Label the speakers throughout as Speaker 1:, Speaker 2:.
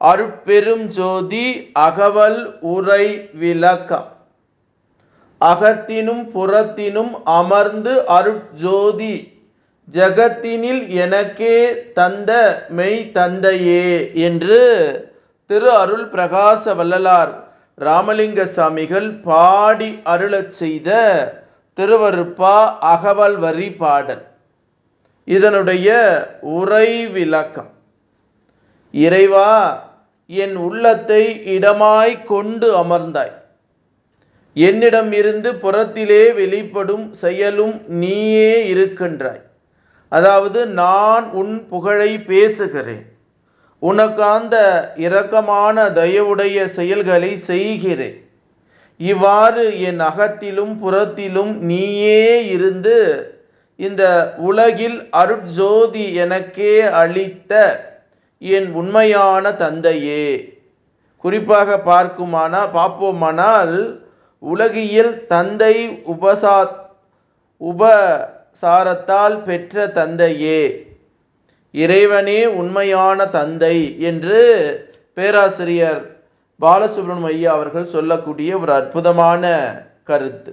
Speaker 1: அருட்பெரும் ஜோதி அகவல் உரை விளக்கம். அகத்தினும் புறத்தினும் அமர்ந்து அருட்ஜோதி ஜகத்தினில் எனக்கே தந்த மெய் தந்தையே என்று திரு அருள் பிரகாச வள்ளலார் ராமலிங்க சாமிகள் பாடி அருளச் செய்த திருவருப்பா அகவல் வரி பாடல். இதனுடைய உரை விளக்கம். இறைவா என் உள்ளத்தை இடமாய் கொண்டு அமர்ந்தாய். என்னிடம் இருந்து புறத்திலே வெளிப்படும் செயலும் நீயே இருக்கின்றாய். அதாவது நான் உன் புகழை பேசுகிறேன். உனக்காந்த இரக்கமான தயவுடைய செயல்களை செய்கிறேன். இவ்வாறு என் அகத்திலும் புறத்திலும் நீயே இருந்து இந்த உலகில் அருட்ஜோதி எனக்கே அளித்த என் உண்மையான தந்தையே. குறிப்பாக பார்க்குமானால் பார்ப்போமானால் உலகியல் தந்தை உபசா உபசாரத்தால் பெற்ற தந்தையே. இறைவனே உண்மையான தந்தை என்று பேராசிரியர் பாலசுப்ரமணியம் ஐயா அவர்கள் சொல்லக்கூடிய ஒரு அற்புதமான கருத்து.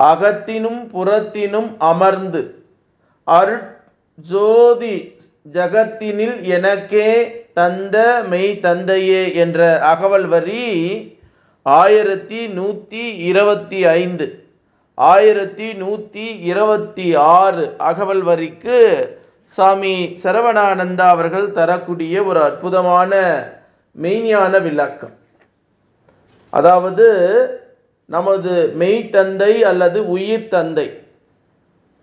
Speaker 1: அகத்தினும் புறத்தினும் அமர்ந்து அருட்ஜோதி ஜகத்தினில் எனக்கே தந்த மெய் தந்தையே என்ற அகவல் வரி ஆயிரத்தி நூற்றி இருபத்தி ஐந்து. ஆயிரத்தி நூற்றி இருபத்தி ஆறு அகவல் வரிக்கு சாமி சரவணானந்தா அவர்கள் தரக்கூடிய ஒரு அற்புதமான மெய்ஞான விளக்கம். அதாவது நமது மெய் தந்தை அல்லது உயிர் தந்தை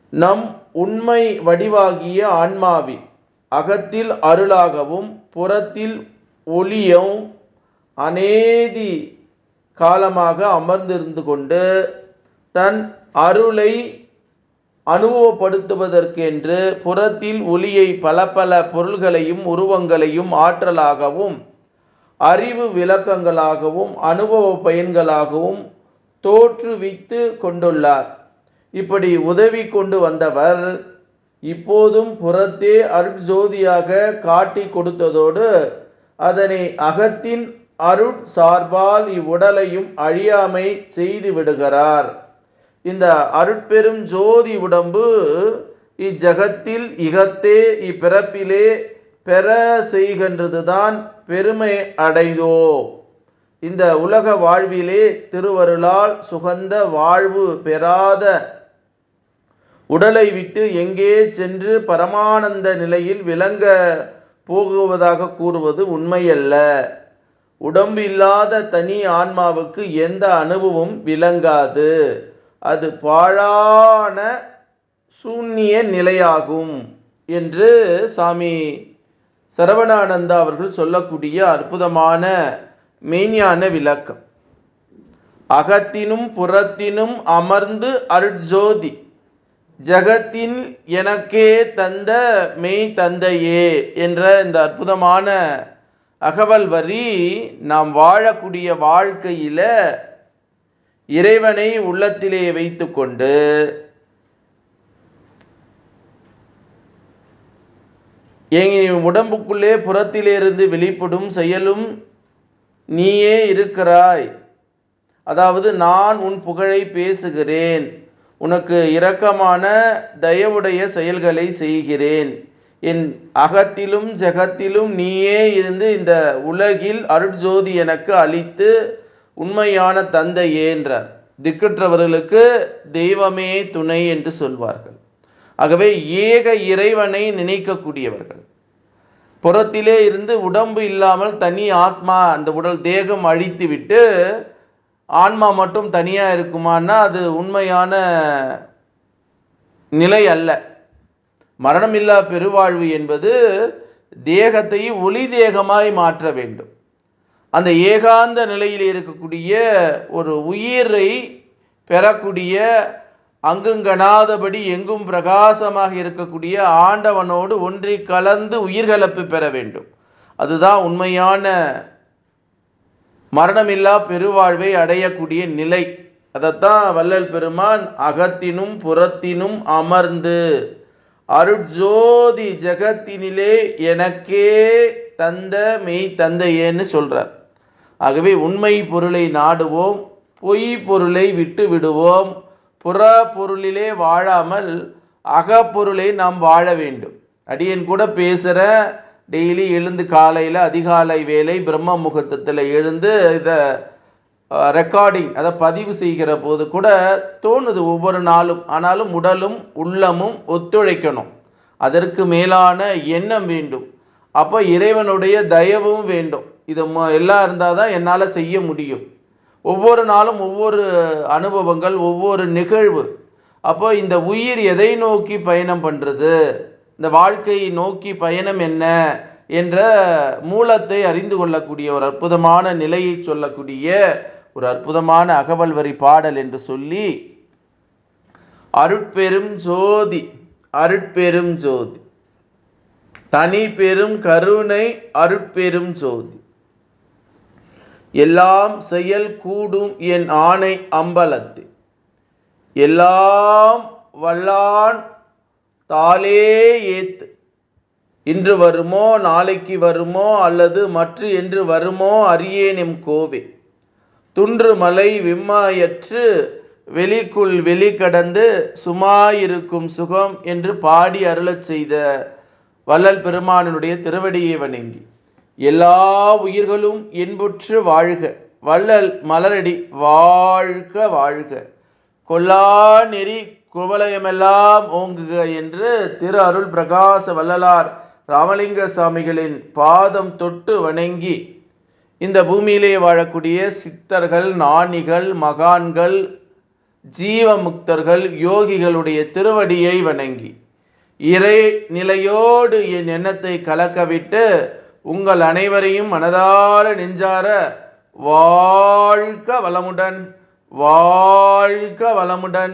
Speaker 1: நம் உண்மை வடிவாகிய ஆன்மாவின் அகத்தில் அருளாகவும் புறத்தில் ஒளியும் அநேதி காலமாக அமர்ந்திருந்து கொண்டு தன் அருளை அனுபவப்படுத்துவதற்கென்று புறத்தில் ஒளியை பல பல பொருள்களையும் உருவங்களையும் ஆற்றலாகவும் அறிவு விளக்கங்களாகவும் அனுபவ பயன்களாகவும் தோற்றுவித்து கொண்டுள்ளார். இப்படி உதவி கொண்டு வந்தவர் இப்போதும் புறத்தே அருட்ஜோதியாக காட்டி கொடுத்ததோடு அதனை அகத்தின் அருட் சார்பால் இவ்வுடலையும் அழியாமை செய்து விடுகிறார். இந்த அருட்பெரும் ஜோதி உடம்பு இஜகத்தில் இகத்தே இப்பிறப்பிலே பெற செய்கின்றதுதான் பெருமை அடைந்தோ. இந்த உலக வாழ்விலே திருவருளால் சுகந்த வாழ்வு பெறாத உடலை விட்டு எங்கே சென்று பரமானந்த நிலையில் விளங்க போகுவதாக கூறுவது உண்மையல்ல. உடம்பு இல்லாத தனி ஆன்மாவுக்கு எந்த அனுபவம் விளங்காது. அது பாழான சூன்ய நிலையாகும் என்று சாமி சரவணானந்தா அவர்கள் சொல்லக்கூடிய அற்புதமான மெய்ஞான விளக்கம். அகத்தினும் புறத்தினும் அமர்ந்து அருட்ஜோதி ஜகத்தின் எனக்கே தந்த மெய் தந்தையே என்ற இந்த அற்புதமான அகவல் வரி நாம் வாழக்கூடிய வாழ்க்கையில் இறைவனை உள்ளத்திலே வைத்துக்கொண்டு என் உடம்புக்குள்ளே புறத்திலிருந்து வெளிப்படும் செயலும் நீயே இருக்கிறாய். அதாவது நான் உன் புகழை பேசுகிறேன். உனக்கு இரக்கமான தயவுடைய செயல்களை செய்கிறேன். என் அகத்திலும் ஜகத்திலும் நீயே இருந்து இந்த உலகில் அருட்ஜோதி எனக்கு அளித்து உண்மையான தந்தையே என்றார். திக்கற்றவர்களுக்கு தெய்வமே துணை என்று சொல்வார்கள். ஆகவே ஏக இறைவனை நினைக்கக்கூடியவர்கள். புறத்திலே இருந்து உடம்பு இல்லாமல் தனி ஆத்மா அந்த உடல் தேகம் அழித்துவிட்டு ஆன்மா மட்டும் தனியாக இருக்குமான்னா அது உண்மையான நிலை அல்ல. மரணமில்லா பெருவாழ்வு என்பது தேகத்தை ஒளி தேகமாய் மாற்ற வேண்டும். அந்த ஏகாந்த நிலையில் இருக்கக்கூடிய ஒரு உயிரை பெறக்கூடிய அங்குங்கனாதபடி எங்கும் பிரகாசமாக இருக்கக்கூடிய ஆண்டவனோடு ஒன்றி கலந்து உயிர்கலப்பு பெற வேண்டும். அதுதான் உண்மையான மரணமில்லா பெருவாழ்வை அடையக்கூடிய நிலை. அதைத்தான் வள்ளல் பெருமான் அகத்தினும் புறத்தினும் அமர்ந்து அருட்ஜோதி ஜெகத்தினிலே எனக்கே தந்த மெய் தந்தையேன்னு சொல்கிறார் ஆகவே உண்மை பொருளை நாடுவோம் பொய் பொருளை விட்டு விடுவோம். புற பொருளிலே வாழாமல் அகப்பொருளை நாம் வாழ வேண்டும். அடியன் கூட பேசுகிற டெய்லி எழுந்து காலையில் அதிகாலை வேலை பிரம்ம முகூர்த்தத்தில் எழுந்து இதை ரெக்கார்டிங் அதை பதிவு செய்கிற போது கூட தோணுது ஒவ்வொரு நாளும். ஆனாலும் உடலும் உள்ளமும் ஒத்துழைக்கணும். அதற்கு மேலான எண்ணம் வேண்டும். அப்போ இறைவனுடைய தயவும் வேண்டும். இது எல்லாம் இருந்தால் தான் என்னால் செய்ய முடியும். ஒவ்வொரு நாளும் ஒவ்வொரு அனுபவங்கள் ஒவ்வொரு நிகழ்வு. அப்போ இந்த உயிர் எதை நோக்கி பயணம் பண்ணுறது இந்த வாழ்க்கையை நோக்கி பயணம் என்ன என்ற மூலத்தை அறிந்து கொள்ளக்கூடிய ஒரு அற்புதமான நிலையை சொல்லக்கூடிய ஒரு அற்புதமான அகவல் வரி பாடல் என்று சொல்லி அருட்பெரும் ஜோதி அருட்பெரும் ஜோதி. தனி பெரும் கருணை அருட்பெரும் ஜோதி. எல்லாம் செயல் கூடும் என் ஆணை அம்பலத்து எல்லாம் வல்லான் தாலே ஏத். இன்று வருமோ நாளைக்கு வருமோ அல்லது மற்ற என்று வருமோ அறியேனும் கோவே. துன்று மலை விம்மாயற்று வெளிக்குள் வெளி கடந்து சுமாயிருக்கும் சுகம் என்று பாடி அருளச் செய்த வள்ளல் பெருமானினுடைய திருவடியை வணங்கி எல்லா உயிர்களும் இன்புற்று வாழ்க. வள்ளல் மலரடி வாழ்க வாழ்க. கொல்லா நெறி குவலயமெல்லாம் ஓங்குக என்று திரு அருள் பிரகாச வள்ளலார் ராமலிங்க சாமிகளின் பாதம் தொட்டு வணங்கி இந்த பூமியிலே வாழக்கூடிய சித்தர்கள் நாணிகள் மகான்கள் ஜீவமுக்தர்கள் யோகிகளுடைய திருவடியை வணங்கி இறை நிலையோடு என் எண்ணத்தை கலக்கவிட்டு உங்கள் அனைவரையும் மனதார நெஞ்சார வாழ்க வளமுடன் வாழ்க வளமுடன்.